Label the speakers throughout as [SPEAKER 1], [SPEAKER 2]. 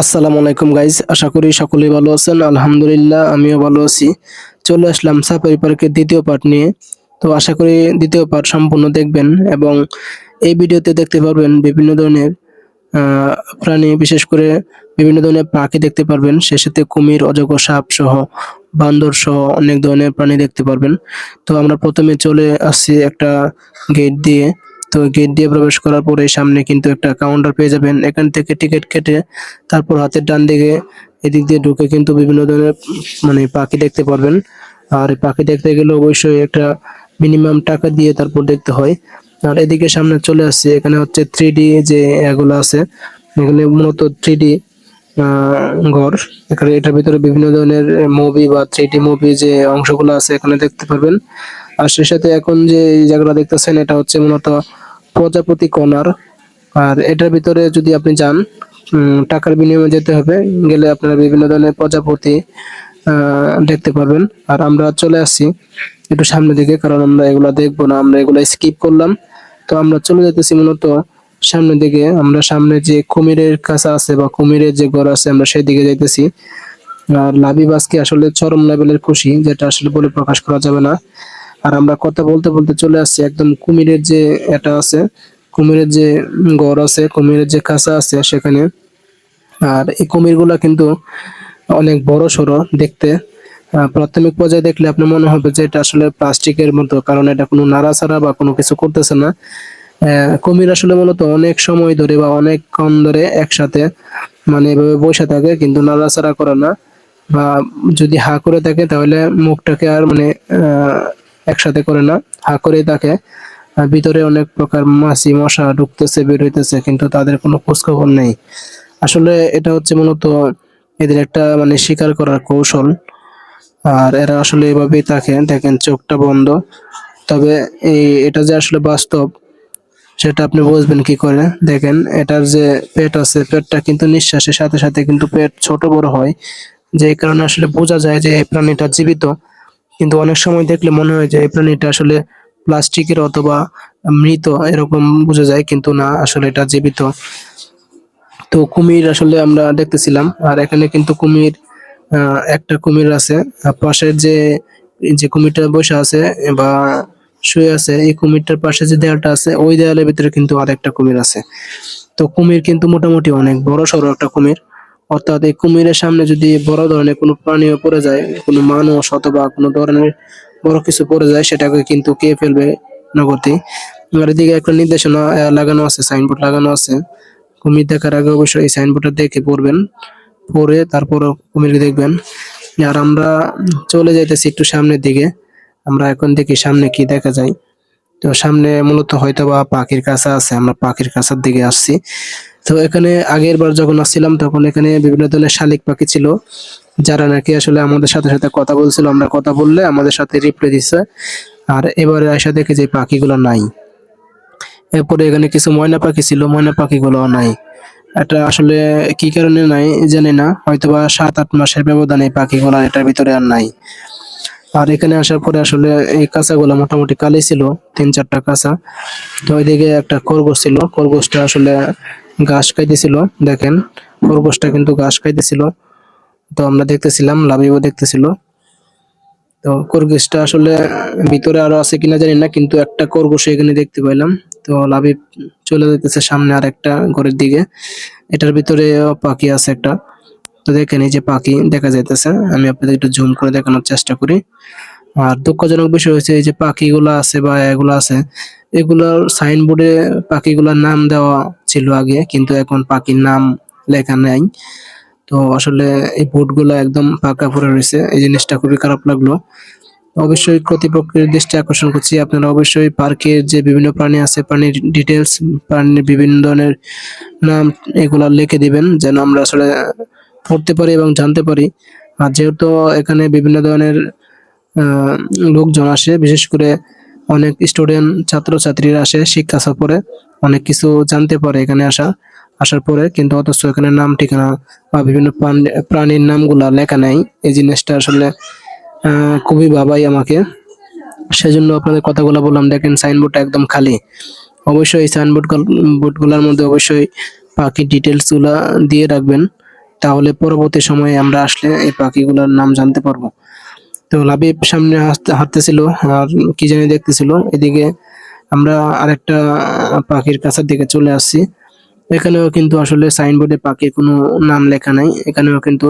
[SPEAKER 1] আসসালামু আলাইকুম গাইজ আশা করি সকলেই ভালো আছেন। আলহামদুলিল্লাহ, আমিও ভালো আছি। চলে আসলাম সাফারি পার্কের দ্বিতীয় পার্ট নিয়ে। তো আশা করি দ্বিতীয় পার্ট সম্পূর্ণ দেখবেন এবং এই ভিডিওতে দেখতে পারবেন বিভিন্ন ধরনের প্রাণী, বিশেষ করে বিভিন্ন ধরনের পাখি দেখতে পারবেন। সে সাথে কুমির, অজগর, সাপ সহ, বান্দর সহ অনেক ধরনের প্রাণী দেখতে পারবেন। তো আমরা প্রথমে চলে আসছি একটা গেট দিয়ে। তো গেট দিয়ে প্রবেশ করার পরে সামনে কিন্তু একটা কাউন্টার পেয়ে যাবেন। এখান থেকে টিকিট কেটে তারপর হাতের ডান দিকে এদিক দিয়ে ঢুকে কিন্তু বিভিন্ন ধরনের মানে পাখি দেখতে পারবেন। আর পাখি দেখতে গেলে অবশ্যই একটা মিনিমাম টাকা দিয়ে তারপর দেখতে হয়। আর এদিকে সামনে চলে আসছে, এখানে হচ্ছে থ্রি যে এগুলো আছে, এখানে মূলত থ্রি ডি ঘর। এখানে এটার ভিতরে বিভিন্ন ধরনের মুভি বা থ্রি মুভি যে অংশগুলো আছে এখানে দেখতে পারবেন। আর সেই সাথে এখন যে জায়গাটা দেখতেছেন, এটা হচ্ছে মূলত প্রজাপতি কর্নার আর এটার ভিতরে যদি আপনি যান টাকার বিনিময়ে যেতে হবে। গেলে আপনারা বিভিন্ন ধরনের প্রজাপতি দেখতে পারবেন আর আমরা চলে আসছি একটু সামনের দিকে, কারণ আমরা এগুলা দেখব না, আমরা এগুলা স্কিপ করলাম। তো আমরা চলে যেতেছি মূলত সামনের দিকে। আমরা সামনে যে কুমিরের কাছে আছে বা কুমিরের যে ঘর আছে, আমরা সেই দিকে যাইতেছি। আর লাবিব আজকে আসলে চরম লেভেলের খুশি, যেটা আসলে বলে প্রকাশ করা যাবে না। আর আমরা কথা বলতে বলতে চলে আসছি একদম কুমিরের যে এটা আছে, কুমিরের যে ঘর আছে, কুমিরের যে কাঁচা আছে সেখানে। আর এই কুমিরগুলা কিন্তু অনেক বড় সড়ো দেখতে। প্রাথমিক পর্যায়ে দেখলে আপনার মনে হবে যে এটা আসলে প্লাস্টিকের মতো, কারণ এটা কোনো নাড়াচাড়া বা কোনো কিছু করতেছে না। কুমির আসলে মূলত অনেক সময় ধরে বা অনেক কম ধরে একসাথে মানে এভাবে বসে থাকে, কিন্তু নাড়াচাড়া করে না। বা যদি হা করে থাকে তাহলে মুখটাকে আর মানে একসাথে করে না। হা করেই থাকে ভিতরে অনেক প্রকার মাছি, মশা ঢুকতেছে, বের হইতেছে, কিন্তু তাদের কোনো খোঁজখবর নেই। আসলে এটা হচ্ছে মূলত এদের একটা মানে শিকার করার কৌশল। আর এরা আসলে এভাবেই থাকে। দেখেন, চোখটা বন্ধ। তবে এই, এটা যে আসলে বাস্তব, সেটা আপনি বুঝবেন কি করে? দেখেন, এটার যে পেট আছে, পেটটা কিন্তু নিঃশ্বাসের সাথে সাথে কিন্তু পেট ছোট বড় হয়। যে কারণে আসলে বোঝা যায় যে এই প্রাণীটা জীবিত। কিন্তু অনেক সময় দেখলে মনে হয় যে এই প্রাণীটা আসলে প্লাস্টিকের অথবা মৃত এরকম বোঝা যায়, কিন্তু না, আসলে এটা জীবিত। তো কুমির আসলে আমরা দেখতেছিলাম, আর এখানে কিন্তু কুমির একটা কুমির আছে। আর পাশের যে যে কুমিরটা বসে আছে বা শুয়ে আছে, এই কুমিরটার পাশে যে দেয়ালটা আছে, ওই দেয়ালের ভিতরে কিন্তু আরেকটা কুমির আছে। তো কুমির কিন্তু মোটামুটি অনেক বড় সড়ো একটা কুমির। অর্থাৎ এই কুমিরের সামনে যদি বড় ধরনের কোনো প্রাণীও পড়ে যায়, কোনো মানুষ অথবা কোনো ধরনের বড় কিছু পড়ে যায়, সেটাকে কিন্তু কে ফেলবে নগদে আর এদিকে একটা নির্দেশনা লাগানো আছে, সাইনবোর্ড লাগানো আছে। কুমির দেখার আগে অবশ্যই এই সাইনবোর্ডটা দেখে পড়বেন, পড়ে তারপর কুমিরকে দেখবেন। আর আমরা চলে যাইতেছি একটু সামনের দিকে। আমরা এখন দেখি সামনে কি দেখা যায়। তো সামনে মূলত হয়তো বা পাখির কাছা আছে, আমরা পাখির কাছার দিকে আসছি। তো এখানে আগের বার যখন আসছিলাম, তখন এখানে বিভিন্ন ধরনের শালিক পাখি ছিল, যারা নাকি আসলে আমাদের সাথে সাথে কথা বলছিল, আমরা কথা বললে আমাদের সাথে রিপ্লাই দিচ্ছে আর এবারে এসে দেখে যে পাখিগুলো নাই। এরপরে এখানে কিছু ময়না পাখি ছিল, ময়না পাখিগুলো নাই। এটা আসলে কি কারণে নাই জানি না, হয়তোবা সাত আট মাসের ব্যবধানে পাখিগুলো এটার ভিতরে আর নাই। আর এখানে আসার পরে আসলে এই কাঁচাগুলো মোটামুটি কালি ছিল, তিন চারটা কাঁচা। তো ওইদিকে একটা খরগোশ ছিল, খরগোশটা আসলে ঘাস খাইতেছিল, দেখেন, খরগোশটা কিন্তু ঘাস খাইতেছিল। তো আমরা দেখতেছিলাম লাভিও দেখতেছিল। তো খরগোশটা আসলে ভিতরে আরও আছে কিনা জানি না, কিন্তু একটা খরগোশ এখানে দেখতে পাইলাম। তো লাভিব চলে যেতেছে সামনে আর একটা ঘরের দিকে। এটার ভিতরে পাখি আছে একটা। তো দেখেন, এই যে পাখি দেখা যাইতেছে। আমি আপনাদের একটু জুম করে দেখানোর চেষ্টা করি। আর দুঃখজনক বিষয় হচ্ছে এই যে পাখিগুলো আছে বা এগুলো আছে, এগুলোর সাইনবোর্ডে পাখিগুলোর নাম দেওয়া ছিল আগে, কিন্তু এখন পাখির নাম লেখা নাই। তো আসলে এই বোর্ডগুলো একদম পাকা পড়ে রয়েছে, এই জিনিসটা খুবই খারাপ লাগল। অবশ্যই কর্তৃপক্ষের দৃষ্টি আকর্ষণ করছি, আপনারা অবশ্যই পার্কের যে বিভিন্ন প্রাণী আছে, প্রাণীর ডিটেলস প্রাণীর বিভিন্ন ধরনের নাম এগুলা লিখে দিবেন, যেন আমরা আসলে পড়তে পারি এবং জানতে পারি। আর যেহেতু এখানে বিভিন্ন ধরনের লোকজন আসে, বিশেষ করে অনেক স্টুডেন্ট ছাত্রছাত্রীরা আসে, শিক্ষা সফরে। অনেক কিছু জানতে পারে এখানে আসা, আসার পরে, কিন্তু অথচ এখানে নাম, ঠিকানা বা বিভিন্ন প্রাণ- প্রাণীর নামগুলা লেখা নাই। এই জিনিসটা আসলে খুবই ভাবাই আমাকে। সেজন্য আপনাদের কথাগুলো বললাম, দেখেন সাইনবোর্ডটা একদম খালি। অবশ্যই এই সাইনবোর্ড বোর্ডগুলোর মধ্যে অবশ্যই পাখির ডিটেলসগুলা দিয়ে রাখবেন। তাহলে পরবর্তী সময়ে আমরা আসলে এই পাখিগুলোর নাম জানতে পারব। তো লাবিব সামনে হাঁটতে, হাঁটতেছিল আর কি জানি দেখতেছিল। এদিকে আমরা আরেকটা পাখির কাছের দিকে চলে আসছি। এখানেও কিন্তু আসলে সাইনবোর্ডে পাখির কোনো নাম লেখা নাই। এখানেও কিন্তু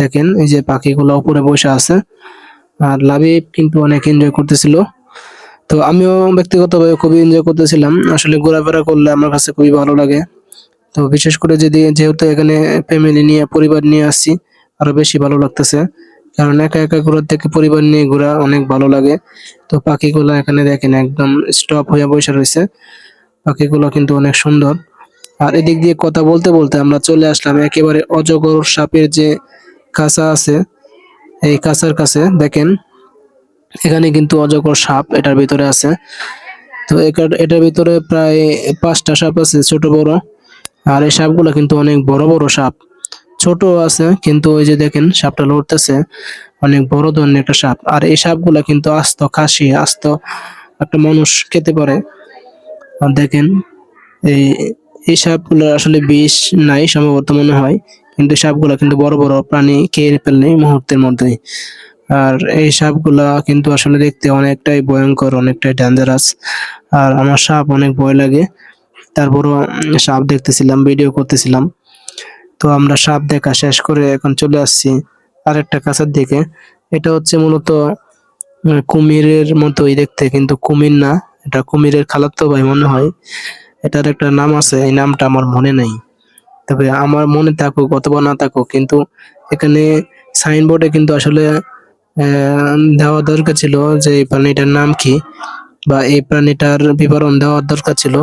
[SPEAKER 1] দেখেন, এই যে পাখিগুলো উপরে বসে আছে। আর লাবিব কিন্তু অনেক এনজয় করতেছিল। তো আমিও ব্যক্তিগতভাবে খুবই এনজয় করতেছিলাম। আসলে ঘোরাফেরা করলে আমার কাছে খুবই ভালো লাগে। তো বিশেষ করে যদি যেহেতু এখানে ফ্যামিলি নিয়ে, পরিবার নিয়ে আসছি, আরও বেশি ভালো লাগতেছে। কারণ একা একা ঘোরার থেকে পরিবার নিয়ে ঘোরা অনেক ভালো লাগে। তো পাখিগুলো এখানে দেখেন একদম স্টপ হয়ে বসে রয়েছে। পাখিগুলো কিন্তু অনেক সুন্দর। আর এদিক দিয়ে কথা বলতে বলতে আমরা চলে আসলাম একেবারে অজগর সাপের যে কাঁচা আছে, এই কাঁচার কাছে। দেখেন, এখানে কিন্তু অজগর সাপ এটার ভিতরে আছে। তো এটার- ভিতরে প্রায় পাঁচটা সাপ আছে, ছোট বড়। আর এই সাপগুলো কিন্তু অনেক বড় বড় সাপ। ছোট আছে, কিন্তু ওই যে দেখেন সাপটা লড়তেছে, অনেক বড় ধরনের একটা সাপ। আর এই সাপগুলা কিন্তু আস্ত, খাসি, আস্ত একটা মানুষ খেতে পারে। আর দেখেন, এই এই সাপগুলো আসলে বিষ নাই সম্ভবত মনে হয়, কিন্তু সাপগুলা কিন্তু বড় বড় প্রাণী খেয়ে ফেললে মুহূর্তের মধ্যেই। আর এই সাপগুলা কিন্তু আসলে দেখতে অনেকটাই ভয়ঙ্কর, অনেকটাই ডেঞ্জারাস আর আমার সাপ অনেক ভয় লাগে। তারপরও সাপ দেখতেছিলাম ভিডিও করতেছিলাম। তো আমরা সাপ দেখা শেষ করে এখন চলে আসছি আরেকটা কাছের দিকে। এটা হচ্ছে মূলত কুমিরের মতোই দেখতে, কিন্তু কুমির না, এটা কুমিরের খালাতো ভাই মনে হয়। এটার একটা নাম আছে, এই নামটা আমার মনে নেই। তবে আমার মনে থাকুক অথবা না থাকুক, কিন্তু এখানে সাইনবোর্ডে কিন্তু আসলে দেওয়া দরকার ছিল যে এই প্রাণীটার নাম কি বা এই প্রাণীটার বিবরণ দেওয়ার দরকার ছিল।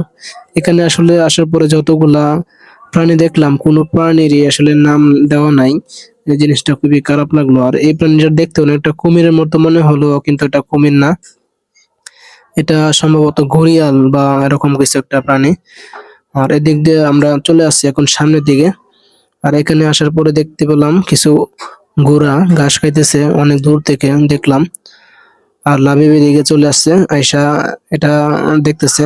[SPEAKER 1] এখানে আসলে আসার পরে যতগুলা প্রাণী দেখলাম, কোনো প্রাণীরই আসলে নাম দেওয়া নাই। এই জিনিসটা খুবই খারাপ লাগল। আর এই প্রাণীটা দেখতে অনেকটা কুমিরের মতো মনে হলো কিন্তু এটা কুমির না। এটা সম্ভবত ঘড়িয়াল বা এরকম কিছু একটা প্রাণী। আর এদিক দিয়ে আমরা চলে আসছি এখন সামনের দিকে। আর এখানে আসার পরে দেখতে পেলাম কিছু ঘোড়া ঘাস খাইতেছে অনেক দূর থেকে দেখলাম। আর লাবিব এদিকে চলে আসছে। আয়সা এটা দেখতেছে।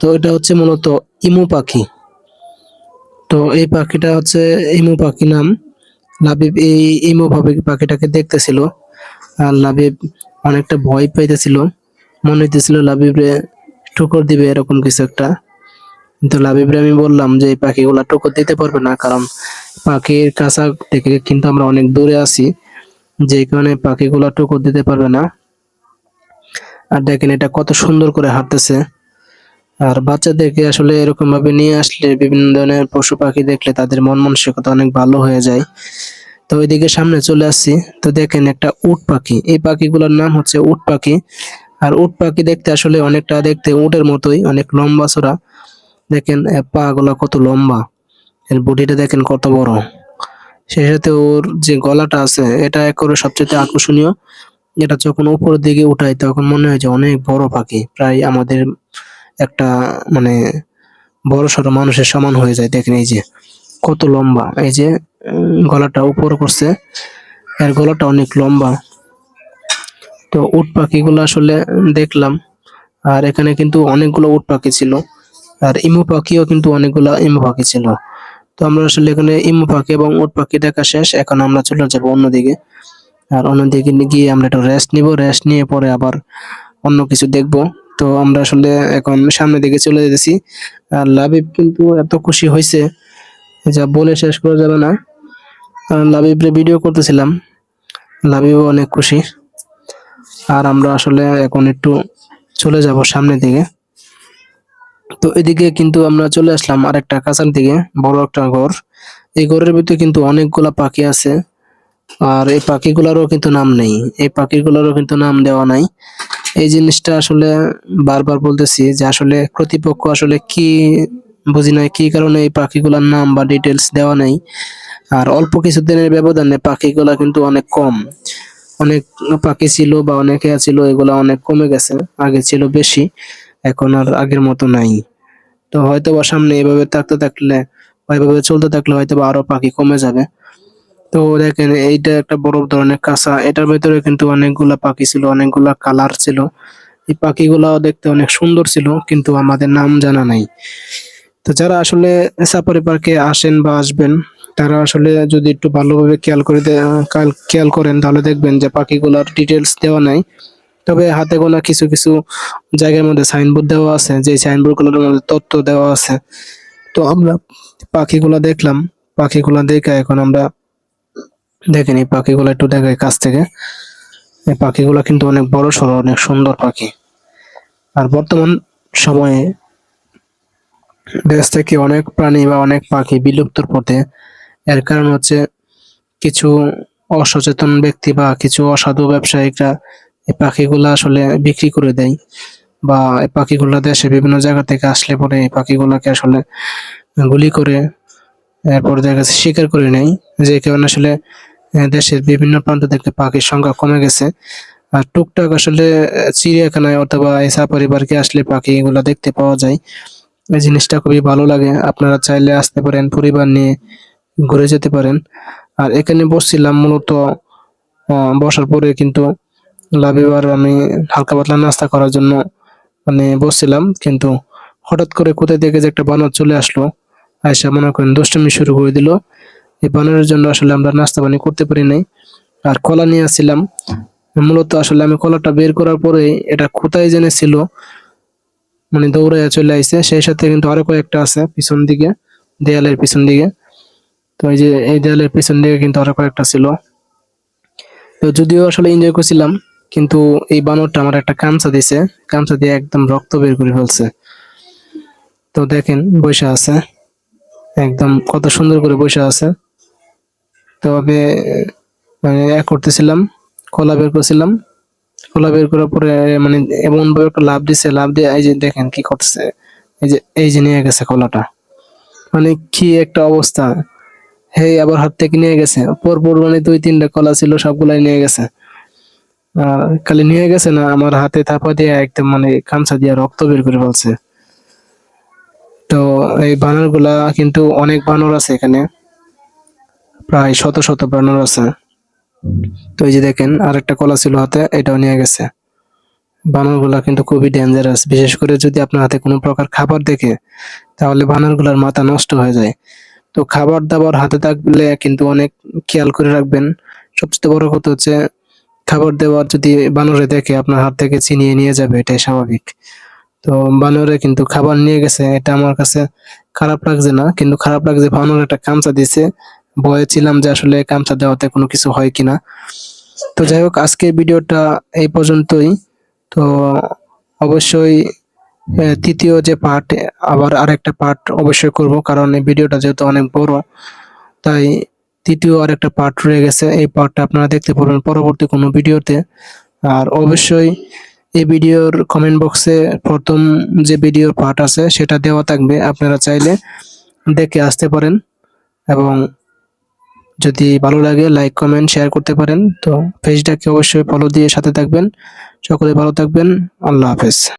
[SPEAKER 1] তো এটা হচ্ছে মূলত ইমু পাখি। তো এই পাখিটা হচ্ছে ইমু পাখি নাম। লাবিব এই ইমু পাখি পাখিটাকে দেখতেছিল। আর লাবিব অনেকটা ভয় পাইতেছিল। মনে হইতেছিল লাবিবরে ঠুকর দিবে এরকম কিছু একটা। কিন্তু লাবিবরে আমি বললাম যে, এই পাখিগুলা ঠুকর দিতে পারবে না, কারণ পাখির কাঁচা থেকে কিন্তু আমরা অনেক দূরে আছি। যে কারণে পাখিগুলা ঠুকর দিতে পারবে না। আর দেখেন এটা কত সুন্দর করে হাঁটতেছে। আর বাচ্চাদেরকে আসলে এরকম ভাবে নিয়ে আসলে বিভিন্ন ধরনের পশু পাখি দেখলে তাদের মন মানসিকতা অনেক ভালো হয়ে যায়। তো ওইদিকে সামনে চলে আসছি। তো দেখেন একটা উট পাখি। এই পাখিগুলোর নাম হচ্ছে উট পাখি। আর উট পাখি দেখতে আসলে অনেকটা দেখতে উটের মতোই, অনেক লম্বা চড়া দেখেন পা গুলা কত লম্বা। এর বডিটা দেখেন কত বড়। সেই সাথে ওর যে গলাটা আছে, এটা একেবারে সবচেয়ে আকর্ষণীয়। এটা যখন উপরের দিকে উঠাই, তখন মনে হয় যে অনেক বড় পাখি। প্রায় আমাদের একটা মানে বড় সড়ো মানুষের সমান হয়ে যায়। দেখেন এই যে, কত লম্বা। এই যে গলাটা উপর করছে। এর গলাটা অনেক লম্বা। তো উট পাখিগুলো আসলে দেখলাম। আর এখানে কিন্তু অনেকগুলো উট পাখি ছিল। আর ইমু পাখিও কিন্তু অনেকগুলো ইমু পাখি ছিল। তো আমরা আসলে এখানে ইমু পাখি এবং উট পাখি দেখা শেষ। এখন আমরা চলে যাব অন্যদিকে। আর অন্যদিকে গিয়ে আমরা একটু রেস্ট নিব। রেস্ট নিয়ে পরে আবার অন্য কিছু দেখব। তো আমরা আসলে এখন সামনের দিকে চলে যেতেছি। আর লাবিব কিন্তু এত খুশি হয়েছে যা বলে শেষ করা যাবে না। কারণ লাবিবরে ভিডিও করতেছিলাম লাবিব অনেক খুশি। আর আমরা আসলে এখন একটু চলে যাব সামনের দিকে। তো এদিকে কিন্তু আমরা চলে আসলাম আরেকটা কাছার দিকে, বড় একটা ঘর। এই ঘরের ভিতরে কিন্তু অনেকগুলা পাখি আছে। আর এই পাখিগুলোরও কিন্তু নাম নেই। এই পাখিগুলোরও কিন্তু নাম দেওয়া নাই। এই জিনিসটা আসলে বারবার বলতেছি যে আসলে কর্তৃপক্ষ আসলে কি বুঝি নাই, কি কারণে এই পাখিগুলোর নাম বা ডিটেলস দেওয়া নেই। আর অল্প কিছুদিনের ব্যবধানে পাখিগুলা কিন্তু অনেক কম। অনেক পাখি ছিল বা অনেকে ছিল এগুলা অনেক কমে গেছে। আগে ছিল বেশি, এখন আর আগের মতো নাই। তো হয়তো বা সামনে এভাবে থাকতে থাকলে বা এভাবে চলতে থাকলে হয়তো বা আরও পাখি কমে যাবে। তো দেখেন, এইটা একটা বড় ধরনের কাঁচা। এটার ভেতরে কিন্তু অনেকগুলা পাখি ছিল, অনেকগুলা কালার ছিল। এই পাখিগুলাও দেখতে অনেক সুন্দর ছিল, কিন্তু আমাদের নাম জানা নাই। তো যারা আসলে সাফারি পার্কে আসেন বা আসবেন, তারা আসলে যদি একটু ভালোভাবে খেয়াল করে খেয়াল করেন, তাহলে দেখবেন যে পাখিগুলোর ডিটেলস দেওয়া নাই। তবে হাতে গোনা কিছু কিছু জায়গার মধ্যে সাইনবোর্ড দেওয়া আছে, যে সাইনবোর্ডগুলোর মধ্যে তথ্য দেওয়া আছে। তো আমরা পাখিগুলো দেখলাম, পাখিগুলো দেখে এখন আমরা দেখেন এই পাখিগুলো একটু দেখাই কাছ থেকে। এই পাখিগুলো কিন্তু অনেক বড় সড়ো, অনেক সুন্দর পাখি। আর বর্তমান সময়ে দেশ থেকে অনেক প্রাণী বা অনেক পাখি বিলুপ্তর পথে। এর কারণ হচ্ছে কিছু অসচেতন ব্যক্তি বা কিছু অসাধু ব্যবসায়িকরা এই পাখিগুলো আসলে বিক্রি করে দেয় বা এই পাখিগুলো দেশে বিভিন্ন জায়গা থেকে আসলে পরে এই পাখিগুলোকে আসলে গুলি করে, এরপর দেখা গেছে শিকার করে নেয়। যে কারণে আসলে দেশের বিভিন্ন প্রান্ত থেকে পাখির সংখ্যা কমে গেছে। আর টুকটাক আসলে চিড়িয়াখানায় অথবা এই সাফারি পার্কে আসলে পাখি এগুলো দেখতে পাওয়া যায়। এই জিনিসটা খুবই ভালো লাগে। আপনারা চাইলে আসতে পারেন, পরিবার নিয়ে ঘুরে যেতে পারেন। আর এখানে বসছিলাম মূলত বসার পরে কিন্তু লাভিবার আমি হালকা পাতলা নাস্তা করার জন্য মানে বসছিলাম। কিন্তু হঠাৎ করে কোথায় থেকে যে একটা বানর চলে আসলো। আয়সা মনে করেন দুষ্টুমি শুরু করে দিল। এই বানরের জন্য আসলে আমরা নাস্তা পানি করতে পারি নাই। আর কলা নিয়ে আসছিলাম। মূলত আসলে আমি কলাটা বের করার পরে এটা কোথায় জেনে ছিল মানে দৌড়াইয়া চলে আইছে। সেই সাথে কিন্তু আরও কয়েকটা আছে পিছন দিকে, দেয়ালের পিছন দিকে। তো এই যে এই দেয়ালের পিছন দিকে কিন্তু আরও কয়েকটা ছিল। তো যদিও আসলে এনজয় করছিলাম, কিন্তু এই বানরটা আমার একটা কামচা দিছে। কামচা দিয়ে একদম রক্ত বের করে ফেলছে। তো দেখেন বসে আছে। একদম কত সুন্দর করে বসে আছে। তো আমি মানে এ করতেছিলাম, কলা বের করছিলাম। কলা বের করার পরে মানে এমন ভাবে একটা লাভ দিছে লাভ দিয়ে এই যে দেখেন কি করতেছে। এই যে এই যে নিয়ে গেছে কলাটা। মানে কি একটা অবস্থা। হে আবার হাত থেকে নিয়ে গেছে। পরপর মানে দুই, তিনটা কলা ছিল, সবগুলাই নিয়ে গেছে। খালি নিয়ে গেছে না, আমার হাতে থাপা দিয়ে একদম মানে খামচা দিয়ে রক্ত বের করে ফেলছে। তো এই বানরগুলা কিন্তু অনেক বানর আছে এখানে। প্রায় শত শত বানর আছে। তো এই যে দেখেন, আরেকটা কলা ছিল হাতে, এটাও নিয়ে গেছে। বানরগুলা কিন্তু খুবই ডেঞ্জারাস বিশেষ করে যদি আপনার হাতে কোনো প্রকার খাবার দেখে, তাহলে বানরগুলার মাথা নষ্ট হয়ে যায়। তো খাবার দাবার হাতে থাকলে কিন্তু অনেক খেয়াল করে রাখবেন। সবচেয়ে বড় কথা হচ্ছে, খাবার দেওয়ার যদি বানরে দেখে, আপনার হাত থেকে ছিনিয়ে নিয়ে যাবে, এটাই স্বাভাবিক। তো বানরে কিন্তু খাবার নিয়ে গেছে, এটা আমার কাছে খারাপ লাগছে না। কিন্তু খারাপ লাগছে, বানর একটা কামচা দিছে ভয়ে ছিলাম যে আসলে কামচা দেওয়াতে কোনো কিছু হয় কিনা। তো যাই হোক আজকের ভিডিওটা এই পর্যন্তই। তো অবশ্যই তৃতীয় যে পার্ট আবার আরেকটা পার্ট অবশ্যই করব, কারণ এই ভিডিওটা যেহেতু অনেক বড়, তাই তৃতীয় আরেকটা পার্ট রয়ে গেছে। এই পার্টটা আপনারা দেখতে পারবেন পরবর্তী কোনো ভিডিওতে। আর অবশ্যই এই ভিডিওর কমেন্ট বক্সে প্রথম যে ভিডিওর পার্ট আছে, সেটা দেওয়া থাকবে। আপনারা চাইলে দেখে আসতে পারেন এবং যদি ভালো লাগে লাইক কমেন্ট শেয়ার করতে পারেন। তো পেজটাকে অবশ্যই ফলো দিয়ে সাথে থাকবেন। সকলে ভালো থাকবেন। আল্লাহ হাফেজ।